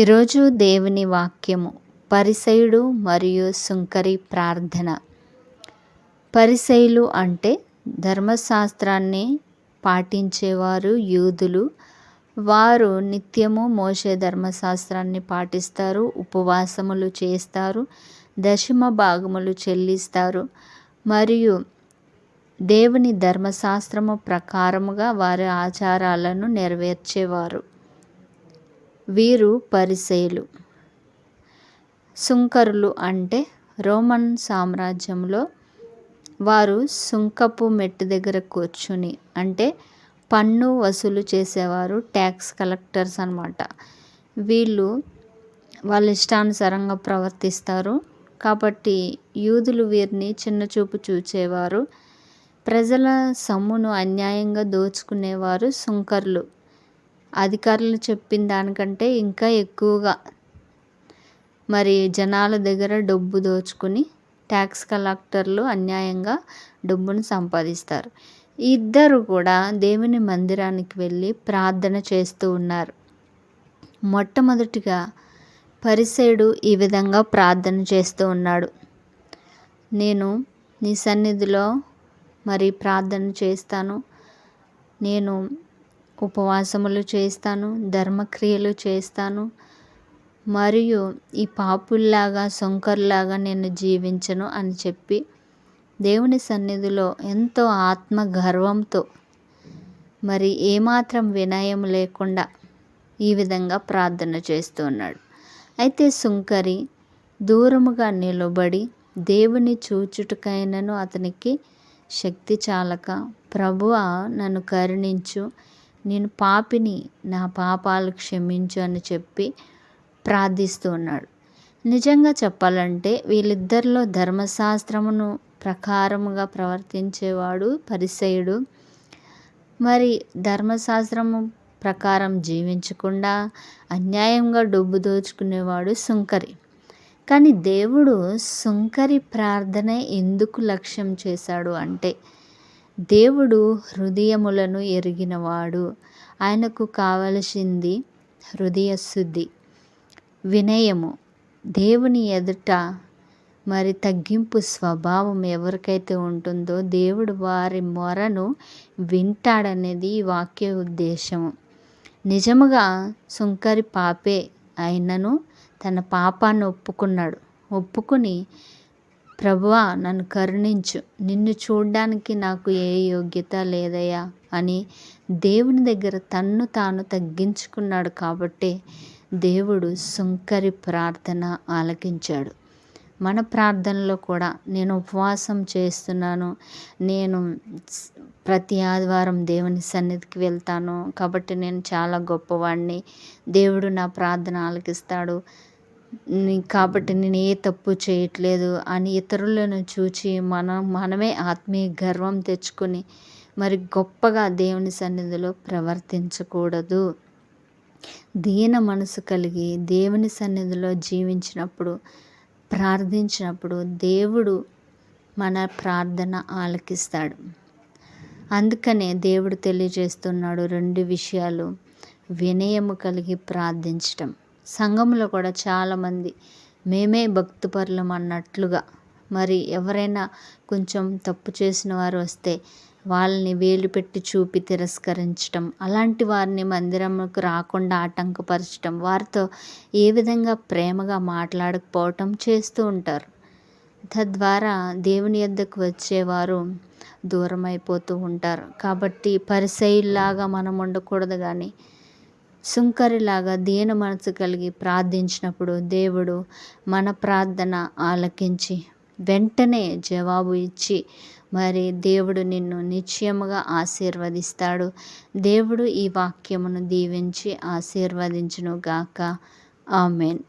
ఈరోజు దేవుని వాక్యము పరిసయుడు మరియు సుంకరి ప్రార్థన. పరిసయులు అంటే ధర్మశాస్త్రాన్ని పాటించేవారు యూదులు. వారు నిత్యము మోసే ధర్మశాస్త్రాన్ని పాటిస్తారు ఉపవాసములు చేస్తారు దశమ భాగములు చెల్లిస్తారు మరియు దేవుని ధర్మశాస్త్రము ప్రకారముగా వారి ఆచారాలను నెరవేర్చేవారు. వీరు పరిసయులు. సుంకరులు అంటే రోమన్ సామ్రాజ్యంలో వారు సుంకపు మెట్టు దగ్గర కూర్చుని అంటే పన్ను వసూలు చేసేవారు ట్యాక్స్ కలెక్టర్స్ అనమాట వీళ్ళు వాళ్ళ ఇష్టానుసారంగా ప్రవర్తిస్తారు. కాబట్టి యూదులు వీరిని చిన్న చూపు చూచేవారు. ప్రజల సొమ్మును అన్యాయంగా దోచుకునేవారు సుంకర్లు. అధికారులు చెప్పిన దానికంటే ఇంకా ఎక్కువగా. మరి జనాల దగ్గర డబ్బు దోచుకుని ట్యాక్స్ కలెక్టర్లు అన్యాయంగా డబ్బును సంపాదిస్తారు. ఇద్దరు కూడా దేవుని మందిరానికి వెళ్ళి ప్రార్థన చేస్తూ ఉన్నారు. మొట్టమొదటిగా పరిసేడు ఈ విధంగా ప్రార్థన చేస్తూ ఉన్నాడు. నేను నీ సన్నిధిలో మరి ప్రార్థన చేస్తాను. నేను ఉపవాసములు చేస్తాను ధర్మక్రియలు చేస్తాను. మరియు ఈ పాపుల్లాగా సొంకర్లాగా నేను జీవించను అని చెప్పి దేవుని సన్నిధిలో ఎంతో ఆత్మ గర్వంతో మరి ఏమాత్రం వినయం లేకుండా ఈ విధంగా ప్రార్థన చేస్తూ ఉన్నాడు. అయితే సుంకరి దూరముగా నిలబడి దేవుని చూచుటకైనను అతనికి శక్తి చాలక ప్రభువ నన్ను కరుణించు. నేను పాపిని నా పాపాలు క్షమించు అని చెప్పి ప్రార్థిస్తూ ఉన్నాడు. నిజంగా చెప్పాలంటే వీళ్ళిద్దరిలో ధర్మశాస్త్రమును ప్రకారముగా ప్రవర్తించేవాడు పరిసయుడు. మరి ధర్మశాస్త్రము ప్రకారం జీవించకుండా అన్యాయంగా డబ్బు దోచుకునేవాడు సుంకరి. కానీ దేవుడు సుంకరి ప్రార్థన ఎందుకు లక్ష్యం చేశాడు అంటే దేవుడు హృదయములను ఎరిగినవాడు. ఆయనకు కావలసింది హృదయ శుద్ధి వినయము. దేవుని ఎదుట మరి తగ్గింపు స్వభావం ఎవరికైతే ఉంటుందో దేవుడు వారి మొరను వింటాడనేది ఈ వాక్య ఉద్దేశము. నిజముగా సుంకరి పాపే అయినను తన పాపాన్ని ఒప్పుకున్నాడు. ఒప్పుకుని ప్రభువా నన్ను కరుణించు. నిన్ను చూడ్డానికి నాకు ఏ యోగ్యత లేదయ్యా? అని దేవుని దగ్గర తన్ను తాను తగ్గించుకున్నాడు కాబట్టి దేవుడు సుంకరి ప్రార్థన ఆలకించాడు. మన ప్రార్థనలో కూడా నేను ఉపవాసం చేస్తున్నాను. నేను ప్రతి ఆదివారం దేవుని సన్నిధికి వెళ్తాను. కాబట్టి నేను చాలా గొప్పవాడిని దేవుడు నా ప్రార్థన ఆలకిస్తాడు. కాబట్టి నేను ఏ తప్పు చేయట్లేదు అని ఇతరులను చూచి మనం మనమే ఆత్మీయ గర్వం తెచ్చుకొని మరి గొప్పగా దేవుని సన్నిధిలో ప్రవర్తించకూడదు. దీన మనసు కలిగి దేవుని సన్నిధిలో జీవించినప్పుడు ప్రార్థించినప్పుడు దేవుడు మన ప్రార్థన ఆలకిస్తాడు. అందుకనే దేవుడు తెలియజేస్తున్నాడు రెండు విషయాలు వినయము కలిగి ప్రార్థించటం. సంఘంలో కూడా చాలామంది మేమే భక్తిపరులం అన్నట్లుగా. మరి ఎవరైనా కొంచెం తప్పు చేసిన వారు వస్తే వాళ్ళని వేలు పెట్టి చూపి తిరస్కరించటం అలాంటి వారిని మందిరంకు రాకుండా ఆటంకపరచటం వారితో ఏ విధంగా ప్రేమగా మాట్లాడకపోవటం చేస్తూ ఉంటారు. తద్వారా దేవుని యొద్దకు వచ్చేవారు దూరం అయిపోతూ ఉంటారు. కాబట్టి పరిసైల్లాగా మనం ఉండకూడదు కానీ సుంకరిలాగా దీన మనసు కలిగి ప్రార్థించినప్పుడు దేవుడు మన ప్రార్థన ఆలకించి వెంటనే జవాబు ఇచ్చి మరి దేవుడు నిన్ను నిశ్చయముగా ఆశీర్వదిస్తాడు. దేవుడు ఈ వాక్యమును దీవించి ఆశీర్వదించును గాక ఆమెన్.